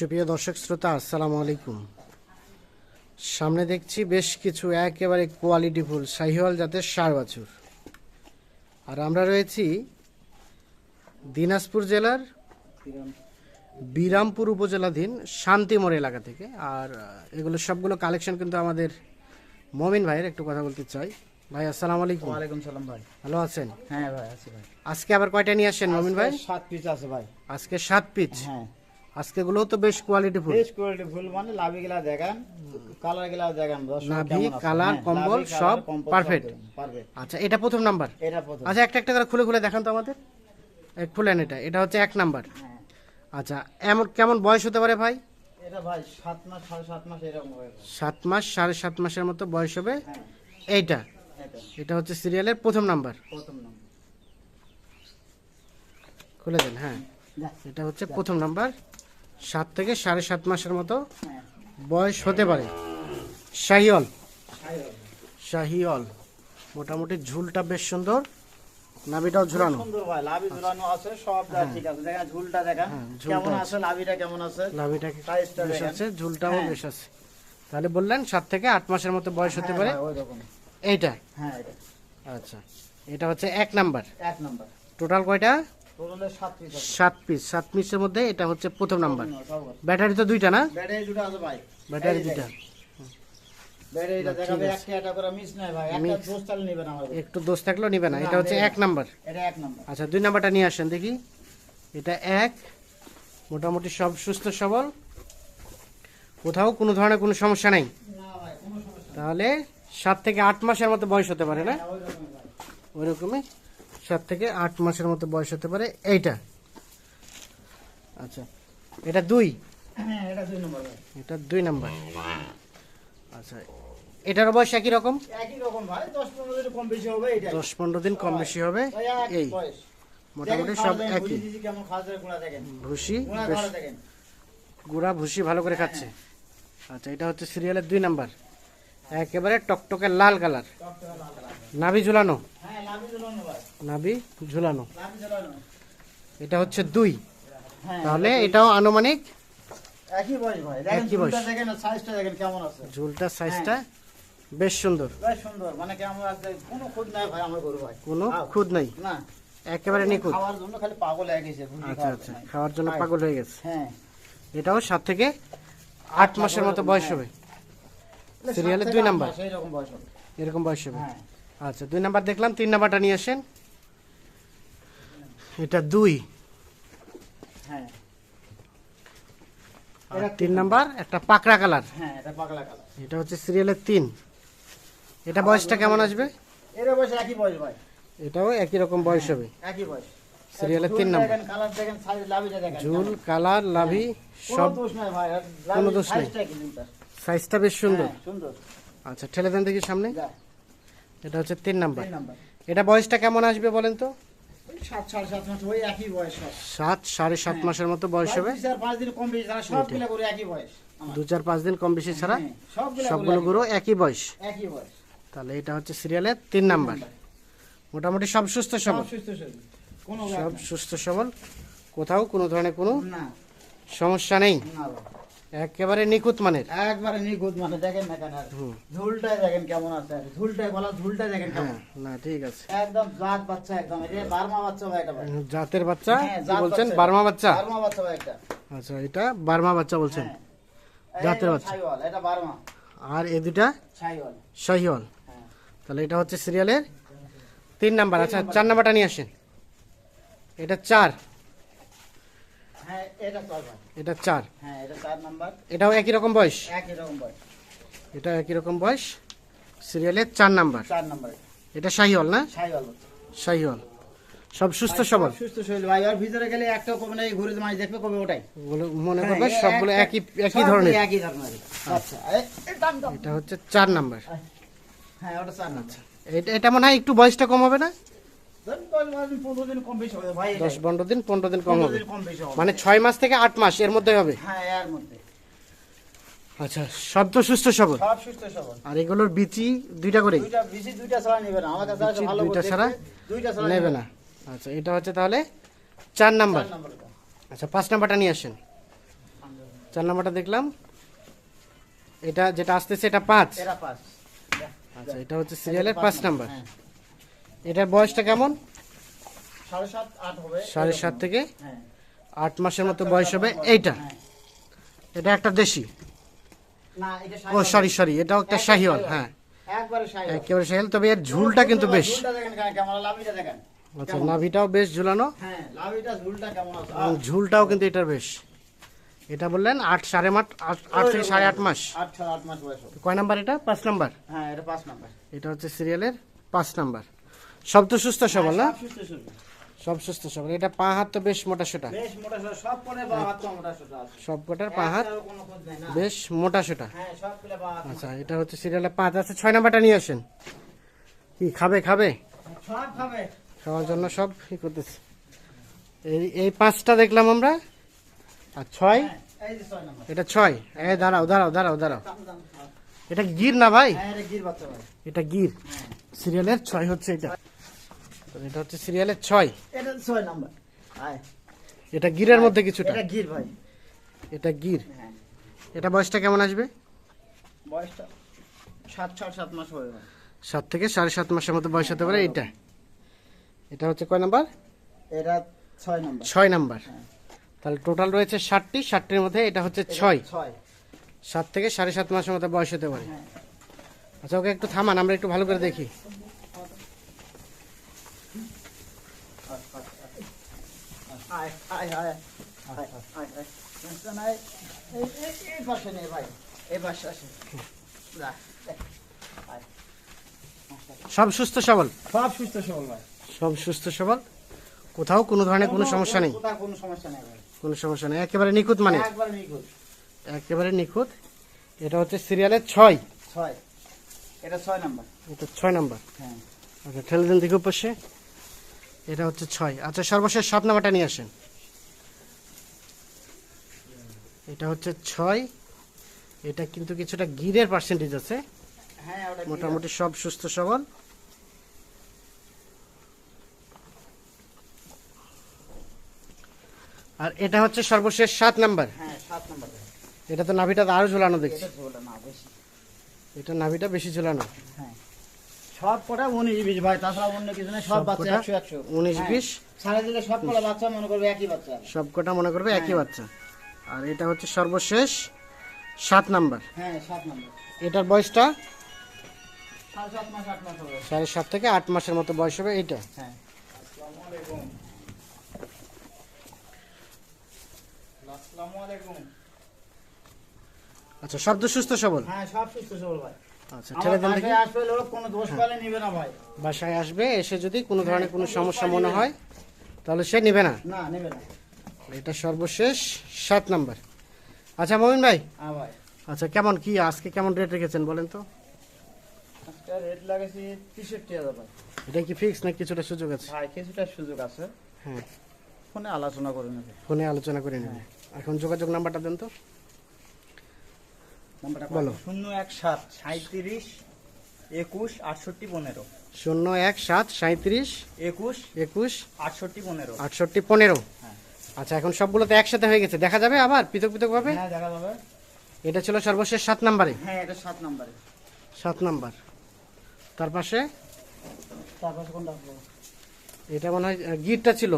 সুপ্রিয় দর্শক শ্রোতা আসসালামু আলাইকুম। সামনে দেখছি বেশ কিছু একেবারে কোয়ালিটিফুল শাহিওয়াল জাতের সার বাছুর। আর আমরা রয়েছি দিনাজপুর জেলার বিরামপুর উপজেলাধীন শান্তিমোড় এলাকা থেকে। আর এগুলো সবগুলো কালেকশন কিন্তু আমাদের মমিন ভাইয়ের একটু কথা বলতে চাই। ভাই আসসালামু আলাইকুম। ওয়ালাইকুম সালাম ভাই। ভালো আছেন? হ্যাঁ ভাই আছি ভাই। আজকে আবার কয়টা নিয়ে আসেন মমিন ভাই? সাত পিস আছে ভাই। আজকে সাত পিচ হ্যাঁ। আজকে গুলো তো বেশ কোয়ালিটিফুল বেশ কোয়ালিটি ফুল মানে লাভি গিলা দেখান কালার গিলা দেখান দর্শক নাভি, কালার, হ্যাঁ, কম্বল সব পারফেক্ট আচ্ছা এটা প্রথম নাম্বার এটা প্রথম। আচ্ছা একটা একটা করে খুলে খুলে দেখান তো আমাদের। খুলেন এটা এটা হচ্ছে এক নাম্বার হ্যাঁ। আচ্ছা এমন কেমন বয়স হতে পারে ভাই? এটা ভাই সাত মাস সাড়ে সাত মাস এরকম হবে ভাই। সাত মাস সাড়ে সাত মাসের মতো বয়স হবে হ্যাঁ। এইটা। এটা এটা হচ্ছে সিরিয়ালের প্রথম নাম্বার প্রথম নম্বর খুলে দেন হ্যাঁ। এটা হচ্ছে প্রথম নাম্বার সাত থেকে সাড়ে সাত মাসের মতো হ্যাঁ বয়স হতে পারে। ভাই। শাহিওল। মোটামুটি ঝুলটা বেশ সুন্দর। নাভিটাও ঝুলানো। সুন্দর ভাই লাভি ঝুলানো আছে সব যা ঠিক আছে। দেখেন ঝুলটা দেখেন। হ্যাঁ, কেমন আছে। লাভিটা কেমন আছে? নাভিটা বেশ আছে ঝুলটাও হ্যাঁ। বেশ আছে। তাহলে বললেন সাত থেকে আট মাসের মতো বয়স হতে হ্যাঁ পারে। এইটা? হ্যাঁ আচ্ছা। এটা হচ্ছে এক নাম্বার। এক নম্বর। টোটাল কয়টা? সাত পিস সাত পিস সাত পিসের মধ্যে এটা হচ্ছে প্রথম নাম্বার ব্যাটারি তো দুইটা না? ব্যাটারি দুটো আছে ভাই। ব্যাটারি দুইটা। একটা। দোষ থাকলেও নিবে না এটা হচ্ছে এক নাম্বার আচ্ছা দুই নাম্বারটা নিয়ে আসেন দেখি। এটা এক মোটামুটি সব সুস্থ সবল। কোথাও কোনো ধরনের কোনো সমস্যা নেই। তাহলে সাত থেকে আট মাসের মতো বয়স হতে পারে না? নেই সাত থেকে আট মাসের মতো বয়স হতে পারে এইটা। আচ্ছা এটা দুই? হ্যাঁ এটা দুই নম্বর আচ্ছা এটারও বয়স একই রকম? দশ পনেরো দিন কম বেশি হবে এই। মোটামুটি সব একই। ভুসি গুড়া ভুসি ভালো করে খাচ্ছে। আচ্ছা এটা হচ্ছে সিরিয়ালের দুই নাম্বার। একেবারে টকটকে লাল কালার। টকটকে লাল কালার। নাভি ঝুলানো। হ্যাঁ ঝুলানো। নাভি ঝুলানো। এটা হচ্ছে দুই। হ্যাঁ তাহলে এটাও আনুমানিক একই বয়স ভাই। একই বয়স। দেখেন সাইজটা দেখেন কেমন আছে। ঝুলটার সাইজটা বেশ সুন্দর। বেশ সুন্দর। মানে কোনো খুদ নাই ভাই আমার গরু ভাই। কোনো খুদ নাই? না। একেবারে নিখুঁত। খাওয়ার জন্য খালি পাগল হয়ে গেছে আচ্ছা আচ্ছা। খাওয়ার জন্য পাগল হয়ে গেছে। হ্যাঁ। এটাও সাত থেকে আট মাসের মতো বয়স হবে। সিরিয়ালের দুই নাম্বার। এরকম বয়স হবে। হ্যাঁ। আচ্ছা দুই নাম্বার দেখলাম তিন নাম্বারটা নিয়ে আসেন। এটা দুই। হ্যাঁ। আর তিন নাম্বার একটা পাকড়া কালার। হ্যাঁ এটা পাগলা কালার। এটা হচ্ছে সিরিয়ালের তিন। এটা বয়সটা কেমন আসবে? এর বয়স একই বয়স ভাই। এটাও একই রকম বয়স হবে। একই বয়স। সিরিয়ালের তিন নাম্বার। ঝুল কালার লাভি সব ভাই। আর কোনো দোষ নেই। সাইজটা বেশ সুন্দর। হ্যাঁ, সুন্দর। আচ্ছা ঠেলে দেন দেখি সামনে। এটা হচ্ছে তিন নাম্বার। এটা বয়সটা কেমন আসবে বলেন তো? সাত সাড়ে সাত সাত মাসের মতো বয়স হবে। দু চার পাঁচ দিন কম বেশি ছাড়া হ্যাঁ, সবগুলো গরু একই বয়স। তাহলে এটা হচ্ছে সিরিয়ালের তিন নাম্বার। মোটামুটি সব সুস্থ সবল? সব সুস্থ সবল? কোথাও কোনো ধরনের কোনো সমস্যা নেই। একেবারে নিখুঁত মানের। একবারে নিখুঁত মানে দেখেন না কেন। ঝুলটাই দেখেন কেমন আছে। ঝুলটাই বলা ঝুলটাই দেখেন কেমন। হ্যাঁ না ঠিক আছে। একদম জাত বাচ্চা একদম। এটা বার্মা বাচ্চা ভাই এটা জাতের বাচ্চা হ্যাঁ, বলছেন? বার্মা বাচ্চা? বার্মা বাচ্চা ভাই একটা। আচ্ছা এটা বার্মা বাচ্চা বলছেন? হ্যাঁ। জাতের বাচ্চা। ছাইওয়াল, এটা বার্মা। আর এ দুটা ছাইওয়াল। শাহিওয়াল। তাহলে এটা হচ্ছে সিরিয়ালের তিন নাম্বার। আচ্ছা চার নাম্বারটা নিয়ে আসেন। এটা চার। হ্যাঁ এটা চার এটা চার? হ্যাঁ এটা চার নাম্বার। এটাও একই রকম বয়স? একই রকম বয়স। এটা একই রকম বয়স। সিরিয়ালের চার নাম্বার। চার নাম্বার। এটা শাহিওয়াল না? শাহিওয়াল সব সুস্থ সবল? সুস্থ শরীর ভাই আর ভিতরে গেলে একটা কবে না ঘুরে মাছ দেখবে কবে ওটাই। মনে করবে হ্যাঁ, সবগুলো একই একই ধরনের। একই ধরনের। আচ্ছা। দাম এটা হচ্ছে চার নাম্বার। হ্যাঁ ওটা চার নাম্বার। এটা এটা মনে হয় একটু বয়সটা কম হবে না? দশ পনেরো দিন হবে পনেরো দিন কম হবে। হবে। মানে ছয় মাস থেকে আট মাস এর মধ্যে হবে? হ্যাঁ মধ্যে। আচ্ছা সব তো সুস্থ সবল? আর এগুলোর বিচি দুইটা করে? দুইটা ছাড়া নেবে না। আচ্ছা এটা হচ্ছে তাহলে চার নাম্বার। আচ্ছা পাঁচ নাম্বারটা নিয়ে আসেন। চার নাম্বারটা দেখলাম। এটা যেটা আসতেছে এটা পাঁচ। আচ্ছা এটা হচ্ছে সিরিয়ালের পাঁচ নাম্বার। হ্যাঁ। এটার বয়সটা কেমন? সাড়ে সাত থেকে হ্যাঁ। আট মাসের মতো বয়স হবে এইটা? হ্যাঁ। এটা একটা দেশি? ও সরি সরি এটাও একটা শাহিওয়াল হ্যাঁ। একবারে শাহিওয়াল। তবে এর ঝুলটা কিন্তু বেশ। আচ্ছা নাভিটাও বেশ ঝুলানো। হ্যাঁ ঝুলটাও কিন্তু এটার বেশ। এটা বললেন আট সাড়ে আট আট- থেকে সাড়ে আট মাস। কয় নাম্বার এটা? পাঁচ নাম্বার। হ্যাঁ এটা পাঁচ নাম্বার। এটা হচ্ছে সিরিয়ালের পাঁচ নাম্বার। সব তো সুস্থ সবল না? সব সুস্থ সবল। এটা পা হাত তো বেশ মোটা সোটা। বেশ সব পরে বা হাত কম মোটা সোটা আছে। সব কটার পা হাত। বেশ মোটা সোটা। হ্যাঁ, আচ্ছা এটা হচ্ছে সিরিয়ালের পাঁচ আছে ছয় নাম্বারটা নিয়ে আসেন। কি খাবে খাবে? খাওয়ার জন্য সব ই করতেছে। এই এই পাঁচটা দেখলাম আমরা। আর ছয়? হ্যাঁ। এটা ছয়। এই দাঁড়াও দাঁড়াও দাঁড়াও দাঁড়াও। এটা গির না ভাই? হ্যাঁ, এটা গির সিরিয়ালের ছয় হচ্ছে এটা। এটা হচ্ছে সিরিয়ালের ছয়। এটা ছয় নাম্বার। এটা গিরের মধ্যে কিছুটা। এটা গির ভাই। এটা গির। হ্যাঁ। এটা বয়সটা কেমন আসবে? বয়সটা সাত ছয় সাত মাস হবে সাত থেকে সাড়ে সাত মাসের মতো বয়স হতে পারে এটা এটা হচ্ছে কয় নাম্বার? এটা ছয় নাম্বার। ছয় নাম্বার। হ্যাঁ। তাহলে টোটাল রয়েছে ষাটটি। ষাটটির মধ্যে এটা হচ্ছে ছয়। ছয়। সাত থেকে সাড়ে সাত মাসের মতো বয়স হতে পারে। হ্যাঁ। আচ্ছা ওকে একটু থামান আমরা একটু ভালো করে দেখি। সব সুস্থ সবল? সব সুস্থ সবল ভাই। সব সুস্থ সবল? কোথাও কোনো ধরনের কোনো সমস্যা নেই? কোনো সমস্যা নেই কোনো সমস্যা নেই। একেবারে নিখুঁত মানে? একবার নিখুঁত। একেবারে নিখুঁত। এটা হচ্ছে সিরিয়ালের ছয়। ছয়। এটা ছয় নাম্বার। এটা ছয় নাম্বার। হ্যাঁ। আচ্ছা ঠেলে দিন পাশে এটা হচ্ছে আচ্ছা সর্বশেষ নাম্বারটা নিয়ে আসেন। এটা হচ্ছে এটা কিন্তু কিছুটা গিরের পার্সেন্টেজ আছে। হ্যাঁ মোটামুটি সব সুস্থ সবল। আর এটা হচ্ছে সর্বশেষ সাত নাম্বার। হ্যাঁ নাম্বার। এটা তো নাভিটা আরও ঝুলানো দেখছি। বেশি। এটা নাভিটা বেশি ঝুলানো হ্যাঁ। সব কটা উনিশ বিশ ভাই তাছাড়া অন্য কিছু নেই সব বাচ্চা একশো একশো। উনিশ হ্যাঁ। বিশ। সারা দিলে সব কটা বাচ্চা মনে করবে একই বাচ্চা। সব কটা মনে করবে একই হ্যাঁ। বাচ্চা। আর এটা হচ্ছে সর্বশেষ সাত নাম্বার। হ্যাঁ সাত নাম্বার। এটার বয়সটা? সাড়ে সাত সাড়ে থেকে আট মাসের মতো বয়স হবে এইটা। হ্যাঁ। আসসালামু আলাইকুম। আচ্ছা শব্দ সুস্থ সবল? হ্যাঁ সব সুস্থ সবল ভাই। আচ্ছা ঠেলে দেন দেখি। বাসায় আসবে লোক কোনো দোষ পেলে নিবে না ভাই। বাসায় আসবে এসে যদি কোনো ধরনের কোনো সমস্যা মনে হয় তাহলে সে নেবে না। না নেবে না। এটা সর্বশেষ সাত নাম্বার। আচ্ছা মমিন ভাই। হ্যাঁ ভাই। আচ্ছা কেমন কি আজকে কেমন রেট রেখেছেন বলেন তো? আজকে রেট লাগাইছি তেষট্টি হাজার ভাই। এটা কি ফিক্স না কিছুটা সুযোগ আছে? ভাই কিছুটা সুযোগ আছে। হ্যাঁ। ফোনে আলোচনা করে নেবে। ফোনে আলোচনা করে নেবে। এখন যোগাযোগ নাম্বারটা দেন তো। বলো। শূন্য এক সাত সাঁত্রিশ একুশ আটষট্টি পনেরো। শূন্য এক সাত সাঁত্রিশ একুশ একুশ আটষট্টি পনেরো। আটষট্টি পনেরো। হ্যাঁ। আচ্ছা এখন সবগুলো তো একসাথে হয়ে গেছে। দেখা যাবে আবার পৃথক পৃথক ভাবে? হ্যাঁ দেখা যাবে। এটা ছিল সর্বশেষ সাত নাম্বারে। হ্যাঁ এটা সাত নাম্বারে। সাত নাম্বার। তার পাশে? কোনটা এটা মনে হয় গিরটা ছিল।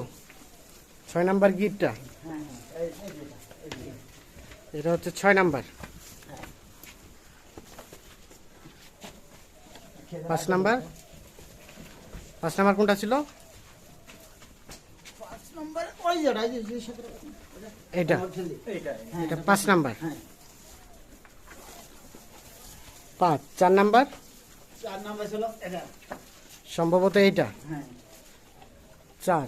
ছয় নাম্বার যেটা। এটা হচ্ছে ছয় নাম্বার। পাঁচ নাম্বার? পাঁচ নাম্বার কোনটা ছিল? হ্যাঁ, এটা পাঁচ নাম্বার। হ্যাঁ। পাঁচ। চার নাম্বার? চার এটা। সম্ভবত এইটা। হ্যাঁ। চার।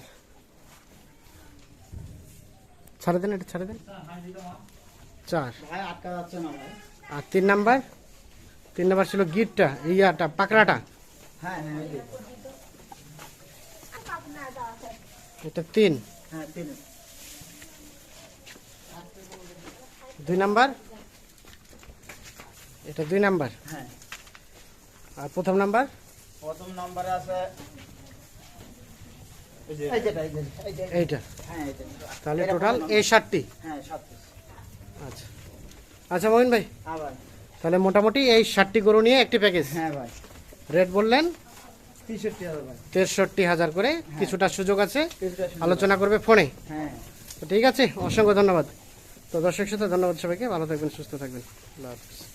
ছাড়ে দেন এটা ছাড়ে দেন। চার। না ভাই। আর তিন নাম্বার? তিন নাম্বার ছিল গিটটা ইয়াটা পাকড়াটা। হ্যাঁ হ্যাঁ। এটা তিন। হ্যাঁ দুই নাম্বার? এটা দুই নাম্বার। হ্যাঁ। আর প্রথম নাম্বার? প্রথম নম্বরে আছে। এইটা। হ্যাঁ। তাহলে টোটাল এই ষাটটি। হ্যাঁ। আচ্ছা। আচ্ছা মোহিন ভাই। তাহলে মোটামুটি এই ষাটটি গরু নিয়ে একটি প্যাকেজ হ্যাঁ ভাই। রেট বললেন? তেষট্টি হাজার করে কিছুটা সুযোগ আছে। আলোচনা করবে ফোনে। হ্যাঁ। তো ঠিক আছে অসংখ্য ধন্যবাদ। তো দর্শক সাথে ধন্যবাদ সবাইকে। ভালো থাকবেন সুস্থ থাকবেন। আল্লাহ হাফিজ।